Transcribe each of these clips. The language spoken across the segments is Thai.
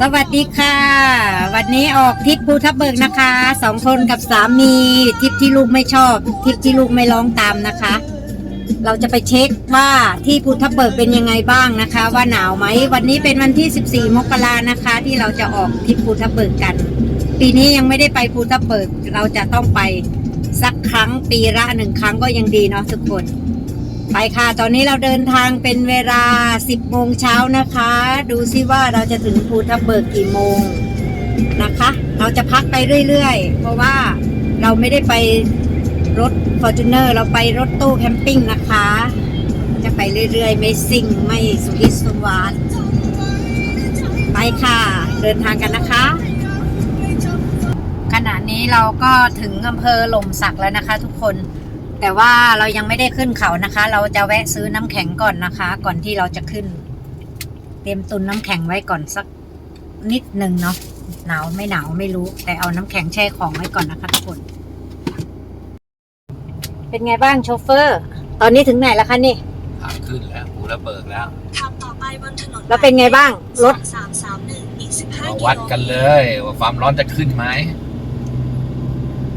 สวัสดีค่ะ วันนี้ออกทริปภูทับเบิกนะคะสองคนกับสามีทริปที่ลูกไม่ชอบทริปที่ลูกไม่ร้องตามนะคะ เราจะไปเช็คว่าที่ภูทับเบิกเป็นยังไงบ้างนะคะ ว่าหนาวไหมวันนี้เป็นวันที่ 14 มกรานะคะ ที่เราจะออกทริปภูทับเบิกกัน ปีนี้ยังไม่ได้ไปภูทับเบิก เราจะต้องไปสักครั้งปีละหนึ่งครั้งก็ยังดีเนาะทุกคน ไปค่ะ ตอนนี้เราเดินทางเป็นเวลา 10 โมงเช้านะคะ ดูซิว่าเราจะถึงภูทับเบิกกี่โมงนะคะ เราจะพักไปเรื่อยๆ เพราะว่าเราไม่ได้ไปรถ f o r t u n e r เราไปรถตู้แคมปิ้งนะคะ จะไปเรื่อยๆ ไม่ซิ่ง ไม่สุริสวาสไปค่ะ เดินทางกันนะคะ ขณะนี้เราก็ถึงอำเภอหล่มสักแล้วนะคะทุกคน แต่ว่าเรายังไม่ได้ขึ้นเขานะคะ เราจะแวะซื้อน้ำแข็งก่อนนะคะ ก่อนที่เราจะขึ้น เตรียมตุนน้ำแข็งไว้ก่อนสักนิดหนึ่งเนาะหนาวไม่หนาวไม่รู้ แต่เอาน้ำแข็งแช่ของไว้ก่อนนะคะทุกคน เป็นไงบ้างโชเฟอร์ ตอนนี้ถึงไหนแล้วคะนี่ทางขึ้นแล้วภูระเบิกแล้วขับต่อไปบนถนนแล้วเป็นไงบ้างรถสามสามหนึ่งอีกสิบห้ามากิโลวัดกันเลยว่าความร้อนจะขึ้นไหม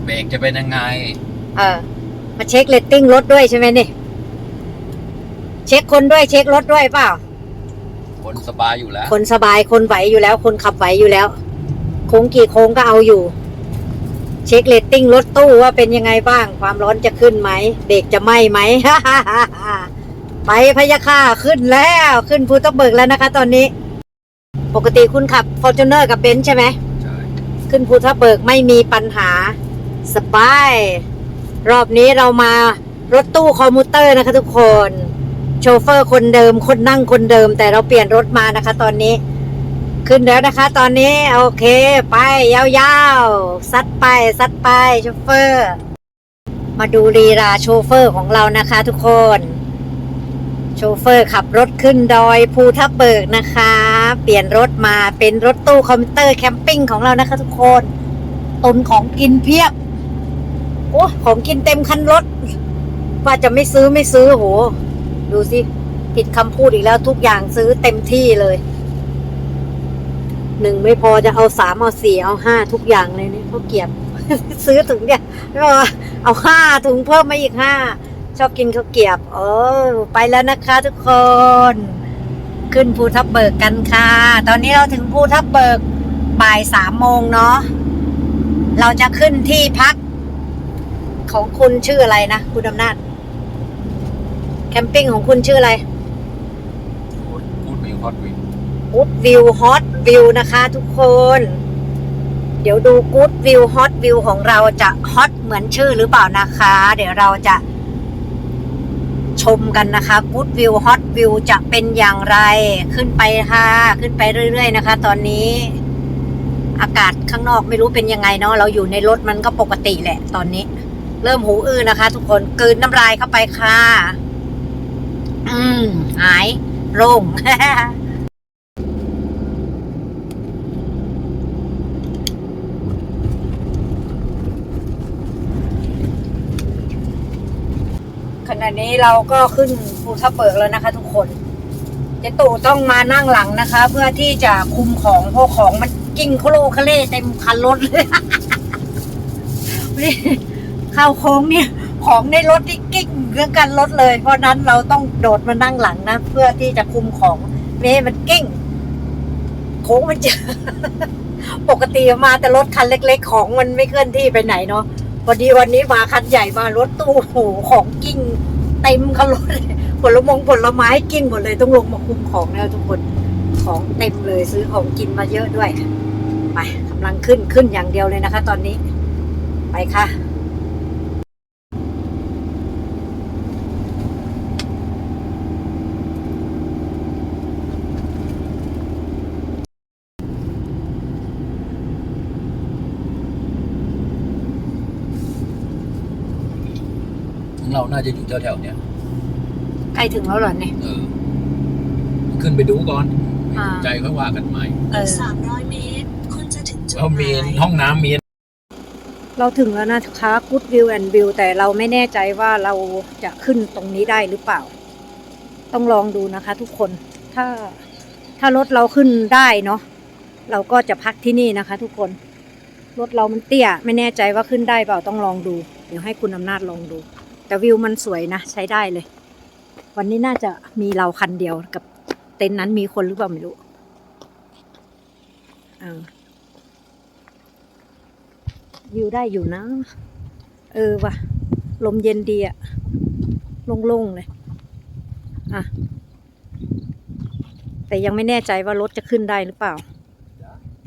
เบรกจะเป็นยังไง เออ มาเช็คเรตติ้งรถด้วยใช่ไหมนี่ เช็คคนด้วยเช็ครถด้วยเปล่า คนสบายอยู่แล้ว คนสบายคนไหวอยู่แล้ว คนขับไหวอยู่แล้ว โค้งกี่โค้งก็เอาอยู่ เช็คเรตติ้งรถตู้ว่าเป็นยังไงบ้าง ความร้อนจะขึ้นไหมเบรกจะไหมไหม ไปพะยาค่าขึ้นแล้วขึ้นภูทับเบิกแล้วนะคะ ตอนนี้ ปกติคุณขับฟอร์จูเนอร์กับเบนซ์ใช่ไหมใช่ ขึ้นภูทับเบิกไม่มีปัญหา สบาย รอบนี้เรามารถตู้คอมมูเตอร์นะคะทุกคน โชเฟอร์คนเดิม คนนั่งคนเดิม แต่เราเปลี่ยนรถมานะคะ ตอนนี้ ขึ้นแล้วนะคะ ตอนนี้โอเค ไปยาวๆซัดไปซัดไปโชเฟอร์ มาดูรีราโชเฟอร์ของเรานะคะ ทุกคน โชเฟอร์ขับรถขึ้นดอยภูทับเบิกนะคะ เปลี่ยนรถมาเป็นรถตู้คอมพิวเตอร์แคมปิ้งของเรานะคะ ทุกคนตุนของกินเพียบ อ้ของกินเต็มคันรถว่าจะไม่ซื้อไม่ซื้อโห ดูสิผิดคำพูดอีกแล้วทุกอย่างซื้อเต็มที่เลยหนึ่งไม่พอจะเอาสามเอาสี่เอาห้าทุกอย่างเลยเนี่ยเขาเกียบ ซื้อถุงเนี่ยไม่พอเอาห้าถุงเพิ่มมาอีกห้าชอบกินข้าวเกียบโอ้ไปแล้วนะคะ ทุกคน ขึ้นภูทับเบิกกันค่ะ ตอนนี้เราถึงภูทับเบิกบ่ายสามโมงเนาะเราจะขึ้นที่พัก ของคุณชื่ออะไรนะคุณอำนาจ แคมปิ้งของคุณชื่ออะไรพูดวิวฮอตวิวกูดวิวฮอตวิวนะคะทุกคน เดี๋ยวดูกูดวิวฮอตวิวของเราจะฮอตเหมือนชื่อหรือเปล่านะคะ เดี๋ยวเราจะชมกันนะคะกูดวิวฮอตวิวจะเป็นอย่างไรขึ้นไปค่ะ ขึ้นไปเรื่อย ๆ นะคะ ตอนนี้ อากาศข้างนอกไม่รู้เป็นยังไงเนาะเราอยู่ในรถมันก็ปกติแหละตอนนี้ เริ่มหูอื้อนะคะ ทุกคนกืนน้ำลายเข้าไปค่ะ อืมหายโล่งขณะนี้เราก็ขึ้นภูทับเบิกแล้วนะคะ ทุกคนเจตู่ต้องมานั่งหลังนะคะ เพื่อที่จะคุมของเพราะของมันกิ้งโคโลคาเล่เต็มคันรถเลย เข้าโค้งเนี่ย ของในรถที่กิ้งเรื่องกันรถเลย เพราะนั้นเราต้องโดดมานั่งหลังนะ เพื่อที่จะคุมของไม่ให้มันกิ้ง โค้งมันจะปกติมาแต่รถคันเล็ก ๆ ของมันไม่เคลื่อนที่ไปไหนเนาะพอดีวันนี้มาคันใหญ่มารถตู้โหของกิ้งเต็มคันรถเลยผลมงผลไม้กิ้งหมดเลยต้องลงมาคุมของแล้วทุกคนของเต็มเลยซื้อของกินมาเยอะด้วย ไปกำลังขึ้นขึ้นอย่างเดียวเลยนะคะ ตอนนี้ ไปค่ะ เราน่าจะอยู่แถวๆเนี้ยใกล้ถึงแล้วเหรอเนี่ย เออ ขึ้นไปดูก่อน อ่า ใจค่อยว่ากันใหม่เออ สามร้อยเมตร คุณจะถึงจุดแล้วหมีมาย ห้องน้ำมี เราถึงแล้วนะคะ Good View and View แต่เราไม่แน่ใจว่าเราจะขึ้นตรงนี้ได้หรือเปล่า ต้องลองดูนะคะทุกคนถ้าถ้ารถเราขึ้นได้เนาะเราก็จะพักที่นี่นะคะ ทุกคนรถเรามันเตี้ย ไม่แน่ใจว่าขึ้นได้เปล่าต้องลองดู เดี๋ยวให้คุณอำนาจลองดู แต่วิวมันสวยนะใช้ได้เลย วันนี้น่าจะมีเราคันเดียวกับเต็นท์นั้นมีคนหรือเปล่าไม่รู้อ่าวิวได้อยู่นะ เออว่ะ ลมเย็นดีอะโล่งๆเลย อะ แต่ยังไม่แน่ใจว่ารถจะขึ้นได้หรือเปล่า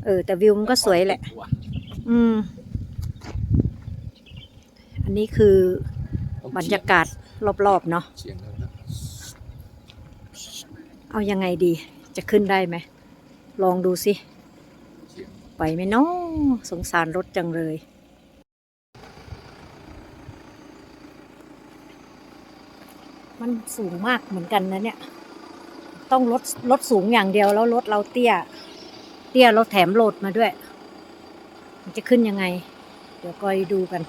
เออ แต่วิวมันก็สวยแหละ อืม อันนี้คือ บรรยากาศรอบๆเนาะเฉียงแล้วนะเอายังไงดีจะขึ้นได้ไหม ลองดูสิเฉียงไหวไหมเนาะสงสารรถจังเลยมันสูงมากเหมือนกันนะเนี่ย ต้องรถรถสูงอย่างเดียวแล้วรถเราเตี้ย เตี้ยเราแถมโหลดมาด้วย มันจะขึ้นยังไง เดี๋ยวคอยดูกัน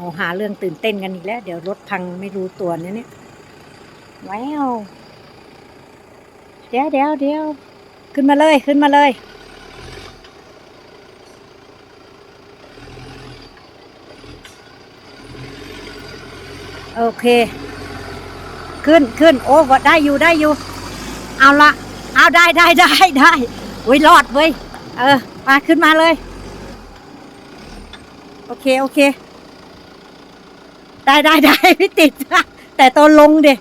เอาหาเรื่องตื่นเต้นกันอีกแล้ว เดี๋ยวรถพังไม่รู้ตัวเนะเนี่ยว้าวเดี๋ยวเดี๋ยวเดี๋ยวขึ้นมาเลยขึ้นมาเลย โอเค ขึ้นขึ้นโอ้ว่าได้อยู่ได้อยู่ เอาละเอาได้ได้ได้ได้เว้ยรอดเว้ยเออมาขึ้นมาเลย โอเค โอเค ได้ได้ได้ไม่ติด แต่ตอนลงเด็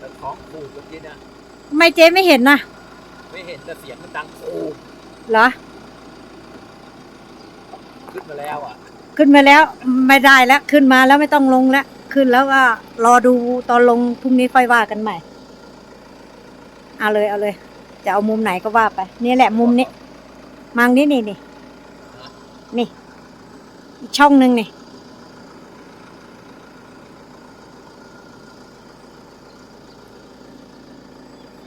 แล้วท้องผูกเมื่อกี้นะไม่เจ๊ไม่เห็นนะไม่เห็นแต่เสียงมันดังโอ้เหรอ ขึ้นมาแล้วอะ ขึ้นมาแล้วไม่ได้แล้ว ขึ้นมาแล้วไม่ต้องลงแล้ว ขึ้นแล้วก็รอดูตอนลงพรุ่งนี้ค่อยว่ากันใหม่ เอาเลยเอาเลย จะเอามุมไหนก็ว่าไป นี่แหละมุมนี้มังนี่นี่นี่นี่อีกช่องหนึ่งนี่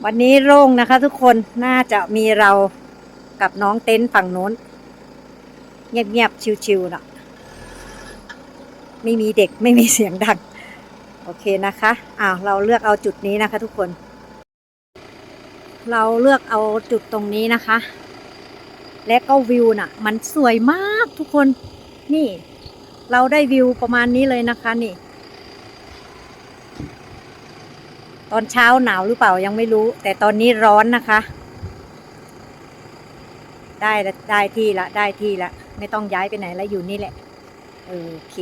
วันนี้โล่งนะคะ ทุกคนน่าจะมีเรากับน้องเต็นท์ฝั่งโน้น เงียบๆชิวๆนะไม่มีเด็กไม่มีเสียงดัง โอเคนะคะอ้าวเราเลือกเอาจุดนี้นะคะ ทุกคน เราเลือกเอาจุดตรงนี้นะคะ และก็วิวน่ะ มันสวยมากทุกคน นี่ เราได้วิวประมาณนี้เลยนะคะนี่ ตอนเช้าหนาวหรือเปล่ายังไม่รู้ แต่ตอนนี้ร้อนนะคะ ได้ละได้ที่ละได้ที่ละ ไม่ต้องย้ายไปไหนแล้วอยู่นี่แหละ โอเค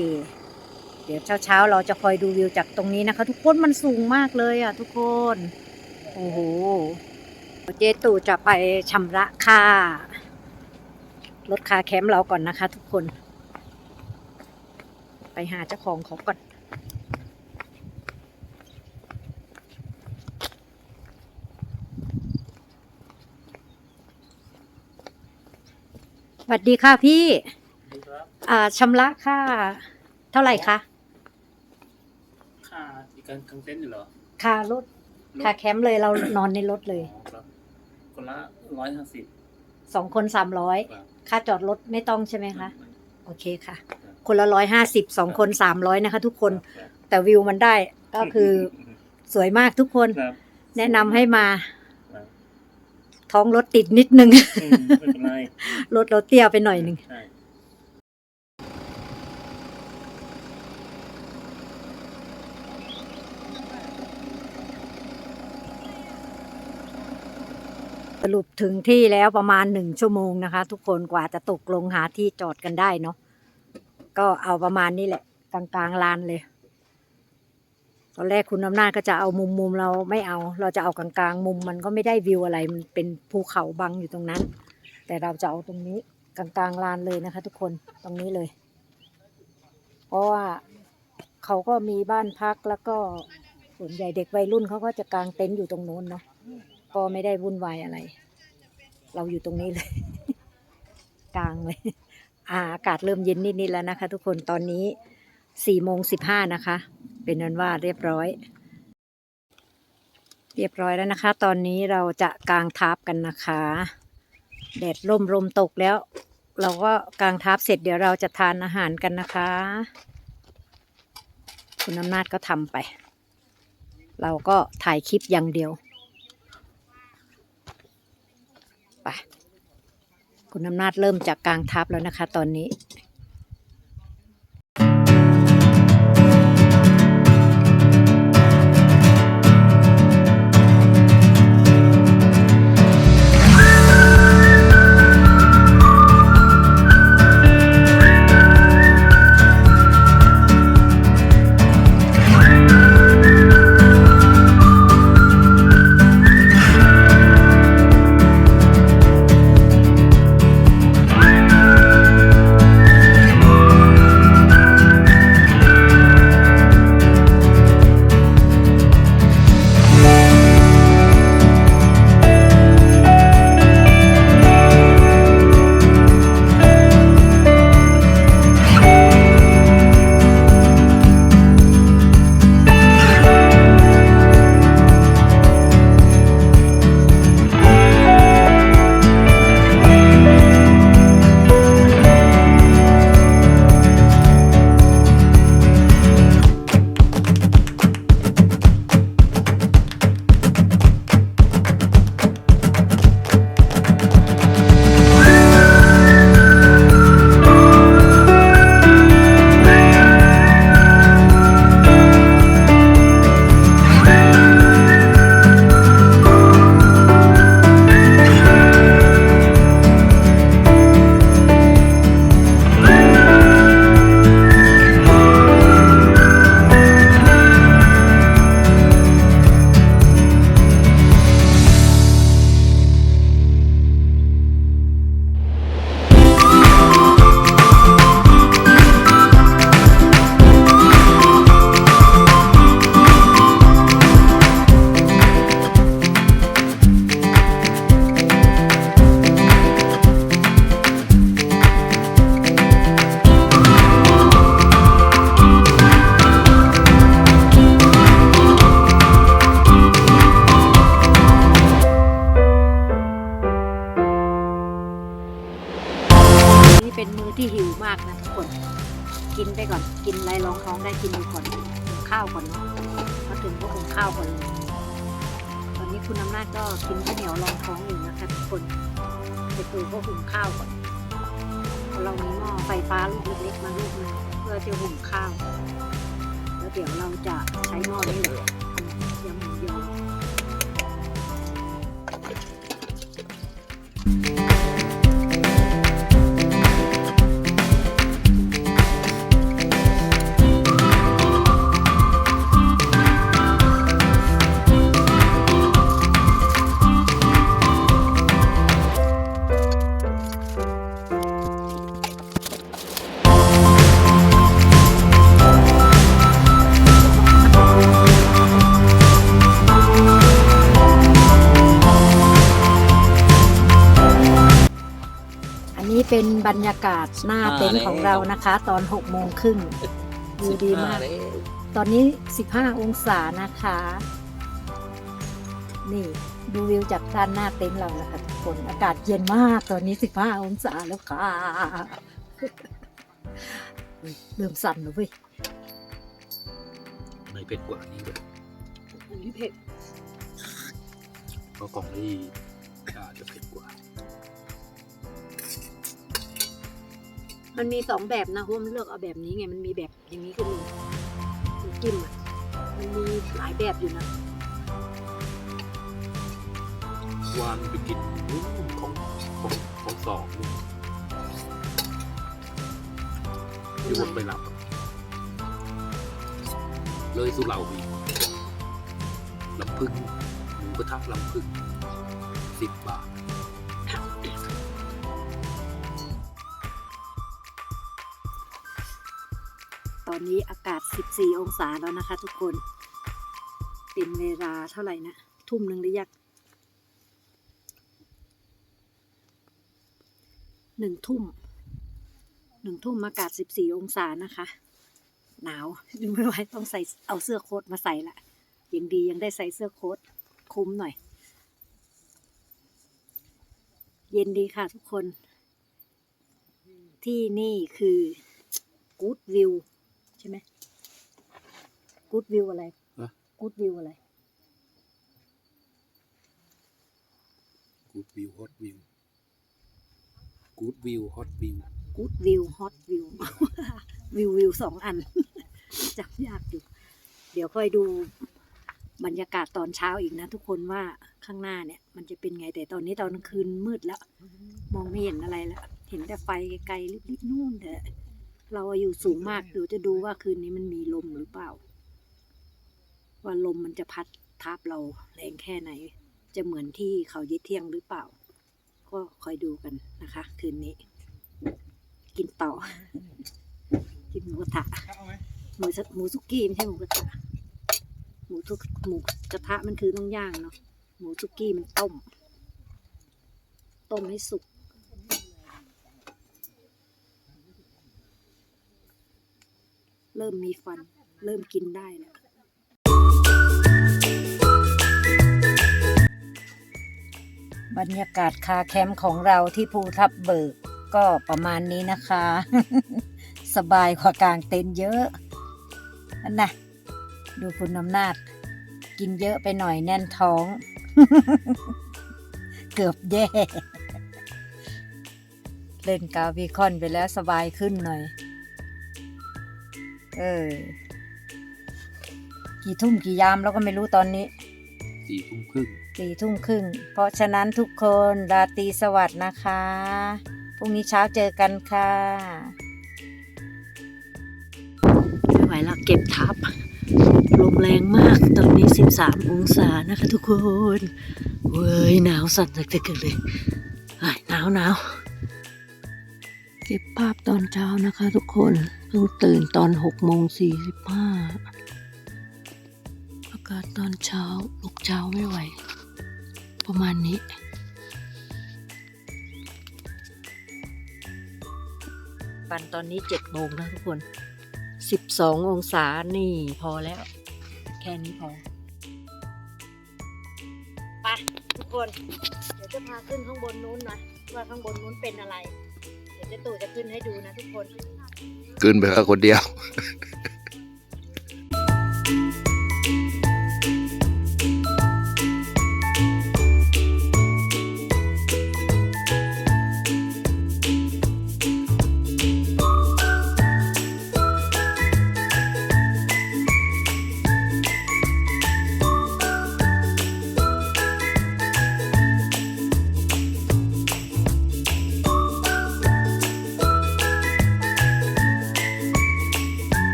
เดี๋ยวเช้าๆเราจะคอยดูวิวจากตรงนี้นะคะ ทุกคนมันสูงมากเลยอะ ทุกคน โอ้โห เจตูจะไปชำระค่ารถคาแคมป์เราก่อนนะคะ ทุกคน ไปหาเจ้าของเขาก่อน สวัสดีค่ะพี่ครับอ่าชำระค่าเท่าไหร่คะค่าอีกการกางเต็นท์อยู่เหรอค่ารถค่าแคมป์เลยเรานอนในรถเลยอ๋อครับคนละร้อยห้าสิบสองคนสามร้อยครับค่าจอดรถไม่ต้องใช่ไหมคะรับโอเคค่ะ คนละร้อยห้าสิบสองคนสามร้อยนะคะ ทุกคนครับแต่วิวมันได้ก็คือสวยมากทุกคนครับแนะนำให้มาครับ ท้องรถติดนิดนึง อืมไม่เป็นไรรถเราเตี้ยไปหน่อยหนึ่ง ใช่ สรุปถึงที่แล้วประมาณหนึ่งชั่วโมงนะคะ ทุกคนกว่าจะตกลงหาที่จอดกันได้เนาะก็เอาประมาณนี้แหละ กลางๆลานเลย ตอนแรกคุณอำนาจก็จะเอามุมมุมเราไม่เอา เราจะเอากลางๆ มุมมันก็ไม่ได้วิวอะไร มันเป็นภูเขาบังอยู่ตรงนั้น แต่เราจะเอาตรงนี้กลางๆลานเลยนะคะ ทุกคนตรงนี้เลย เพราะว่าเขาก็มีบ้านพักแล้วก็ส่วนใหญ่เด็กวัยรุ่นเขาก็จะกางเต็นท์อยู่ตรงโน้นเนาะก็ไม่ได้วุ่นวายอะไร เราอยู่ตรงนี้เลย กลางเลยอาอากาศเริ่มเย็นนิดๆแล้วนะคะ ทุกคนตอนนี้ สี่โมงสิบห้านะคะ เป็นนั้นว่าเรียบร้อย เรียบร้อยแล้วนะคะ ตอนนี้เราจะกางทับกันนะคะแดดร่มลมตกแล้ว เราก็กางทับเสร็จเดี๋ยวเราจะทานอาหารกันนะคะ คุณอำนาจก็ทำไป เราก็ถ่ายคลิปอย่างเดียวไปคุณอำนาจเริ่มจากกางทัพแล้วนะคะ ตอนนี้ เป็นบรรยากาศหน้าเต็นท์ของเรานะคะ ตอนหกโมงครึ่งวิวดีมาก ตอนนี้ 15 องศานะคะ นี่ดูวิวจากด้านหน้าเต็นท์เรานะคะทุกคนอากาศเย็นมากตอนนี้ 15 องศาแล้วค่ะ เริ่มสั่นแล้วเว้ยไม่เผ็ดกว่านี้เลยอันนี้เผ็ดเพราะกล่องนี้ มันมีสองแบบนะเพราะมันเลือกเอาแบบนี้ไง มันมีแบบอย่างนี้ก็มีน้ำจิ้มอะ มันมีหลายแบบอยู่นะวานไปกินนู่นของของของสองนู่นอยู่บนไปรับ เลยสุเหร่าอีกลำพึงหมูกระทะลำพึงสิบบาท ตอนนี้อากาศ 14 องศาแล้วนะคะทุกคน เป็นเวลาเท่าไหร่นะ ทุ่มหนึ่งหรือยังหนึ่งทุ่ม หนึ่งทุ่มอากาศ 14 องศานะคะ หนาวยู่ไม่ไหวต้องใส่เอาเสื้อโค้ทมาใส่ละยังดียังได้ใส่เสื้อโค้ทคุ้มหน่อย เย็นดีค่ะ ทุกคน ที่นี่คือ Good View ช่ไหม Good View อะไรฮะ Good View อะไร กูดวิวฮอตวิววิวฮอตวิวกูดวิวฮอตวิว วิววิวสองอัน จำยากอยู่ เดี๋ยวค่อยดูบรรยากาศตอนเช้าอีกนะทุกคนว่าข้างหน้าเนี่ย มันจะเป็นไงแต่ตอนนี้ตอนกลางคืนมืดแล้ว มองไม่เห็นอะไรแล้ว เห็นแต่ไฟไกลๆลิบๆนู่นแต่ เราอยู่สูงมากเดี๋ยวจะดูว่าคืนนี้มันมีลมหรือเปล่า ว่าลมมันจะพัดทับเราแรงแค่ไหน จะเหมือนที่เขาเยดเที่ยงหรือเปล่า ก็คอยดูกันนะคะ คืนนี้ กินต่อ กินหมูกระทะหมูหมูสุกี้ไม่ใช่หมูกระทะหมูทุกหมูกระทะมันคือต้องย่างเนาะหมูสุกี้มันต้ม ต้มให้สุก เริ่มมีฟัน เริ่มกินได้แล้วบรรยากาศคาแคมป์ของเราที่ภูทับเบิกก็ประมาณนี้นะคะ สบายกว่ากลางเต็นท์เยอะอันนะดูคุณอำนาจ กินเยอะไปหน่อยแน่นท้อง เกือบแย่ เล่นกาวีคอนไปแล้วสบายขึ้นหน่อย เออ กี่ทุ่มกี่ยามแล้วก็ไม่รู้ตอนนี้สี่ทุ่มครึ่งสี่ทุ่มครึ่ง เพราะฉะนั้นทุกคนราตรีสวัสดิ์นะคะ พรุ่งนี้เช้าเจอกันค่ะไม่ไหวแล้วเก็บทับลมแรงมาก ตอนนี้ 13 องศานะคะทุกคน เว้ยหนาวสั่นจะเกิดเลยเอ้ยหนาวหนาว เก็บภาพตอนเช้านะคะทุกคนเพิ่งตื่นตอน6โมง45อากาศตอนเช้าลุกเช้าไม่ไหว ประมาณนี้ปันตอนนี้เจ็ดโมงแล้วทุกคนสิบสององศานี่พอแล้ว แค่นี้พอไปทุกคน เดี๋ยวจะพาขึ้นข้างบนนู้นนะว่าข้างบนนู้นเป็นอะไร เจะตู่จะขึ้นให้ดูนะทุกคน ขึ้นไปแค่คนเดียว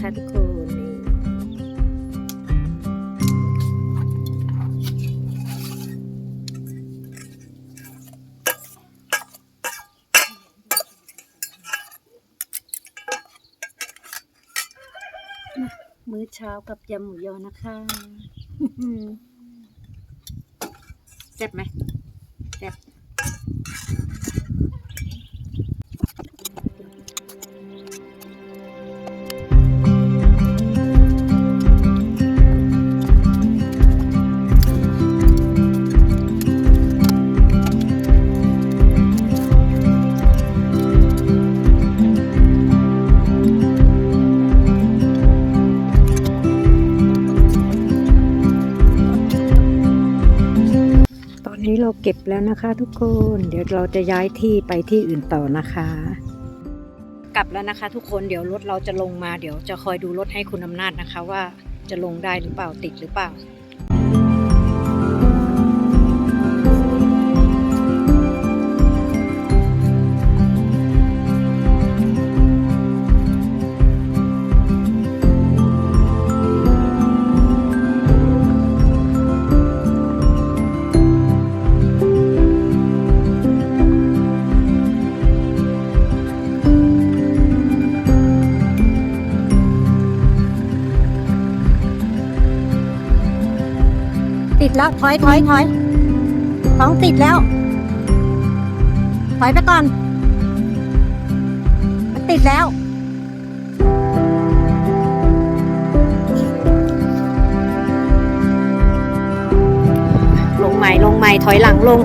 นะคะทุกคนมื้อเช้ากับยำหมูยอนะคะแซ่บไหม นี้เราเก็บแล้วนะคะทุกคน เดี๋ยวเราจะย้ายที่ไปที่อื่นต่อนะคะ กลับแล้วนะคะ ทุกคนเดี๋ยวรถเราจะลงมาเดี๋ยวจะคอยดูรถให้คุณอำนาจนะคะ ว่าจะลงได้หรือเปล่าติดหรือเปล่า แล้วถอยถอยถอยท้องติดแล้ว ถอยไปก่อน มันติดแล้ว ลงใหม่ลงใหม่ถอยหลังลง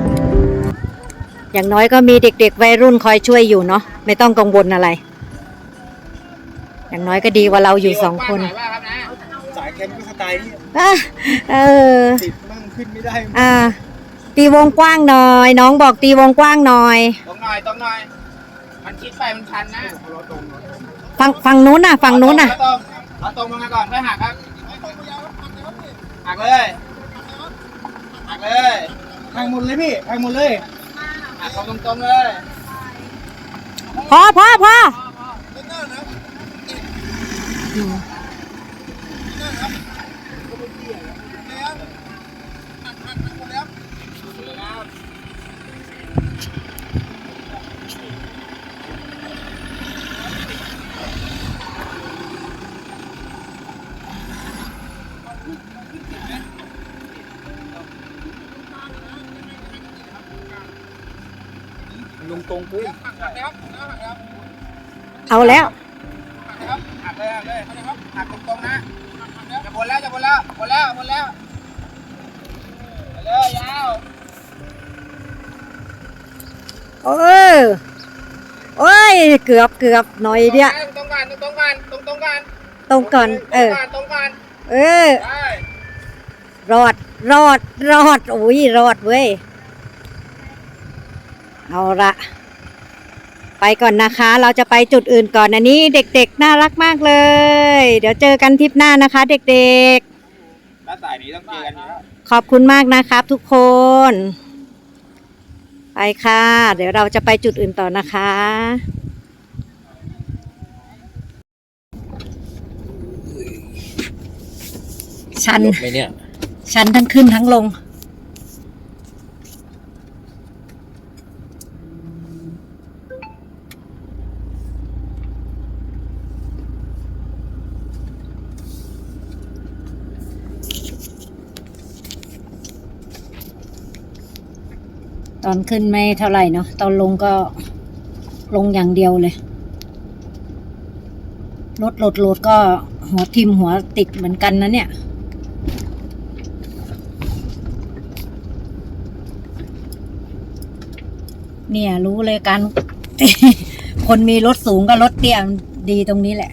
อย่างน้อยก็มีเด็กๆวัยรุ่นคอยช่วยอยู่เนาะไม่ต้องกังวลอะไร อย่างน้อยก็ดีกว่าเราอยู่สองคน สายแคมป์ก็สไตล์นี้อะเออ ติดมั่ง ขึ้นไม่ได้อ่า ตีวงกว้างหน่อย น้องบอกตีวงกว้างหน่อยตรงหน่อยตรงหน่อย มันคิดไปมันชันนะฝั่งฝั่งนู้นน่ะ ฝั่งนู้นน่ะเอาตรงเอาตรงมาก่อนค่อยหักครับหักเลยหักเลยพังหมดเลยพี่พังหมดเลยหักตรงตรงๆเลยพอพอพอมลงตรงขึ้น เอาแล้วหักเลยหักเลยหักตรงตรงๆนะจะบนแล้วจะบนแล้วบนแล้วบนแล้วไปเลยยาวเออโอ้ยเกือบเกือบหน่อยเดียวตรงกันตรงกันตรงตรงกันตรงก่อนเออตรงกันเออรอดรอดรอดโอ้ยรอดเว้ยเอาละ ไปก่อนนะคะ เราจะไปจุดอื่นก่อนอันนี้เด็กๆ น่ารักมากเลย เดี๋ยวเจอกันทริปหน้านะคะ เด็กแล้วสายนี้ต้องเจอกันอยู่แล้ว ๆ ขอบคุณมากนะครับทุกคน ไปค่ะ เดี๋ยวเราจะไปจุดอื่นต่อนะคะ ชัน รถไหมเนี่ย ชันทั้งขึ้นทั้งลง ตอนขึ้นไม่เท่าไหร่เนาะตอนลงก็ลงอย่างเดียวเลยรถโหลดโหลดก็หัวทิมหัวติดเหมือนกันนะเนี่ยเนี่ยรู้เลยการคนมีรถสูงกับรถเตี้ยดีตรงนี้แหละ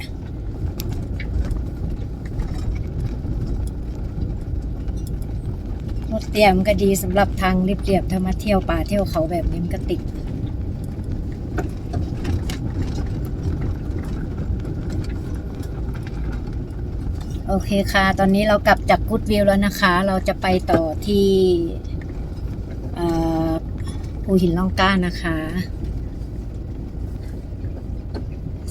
รถ เตี้ยมันก็ดีสำหรับทางเรียบๆถ้ามาเที่ยวป่าเที่ยวเขาแบบนี้มันก็ติดโอเคค่ะ ตอนนี้เรากลับจากกูดวิวแล้วนะคะ เราจะไปต่อที่ภูหินล่องกล้านะคะ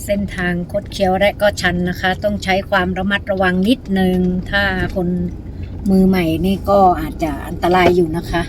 เส้นทางคดเคี้ยวและก็ชันนะคะ ต้องใช้ความระมัดระวังนิดนึง ถ้าคน มือใหม่นี่ก็อาจจะอันตรายอยู่นะคะ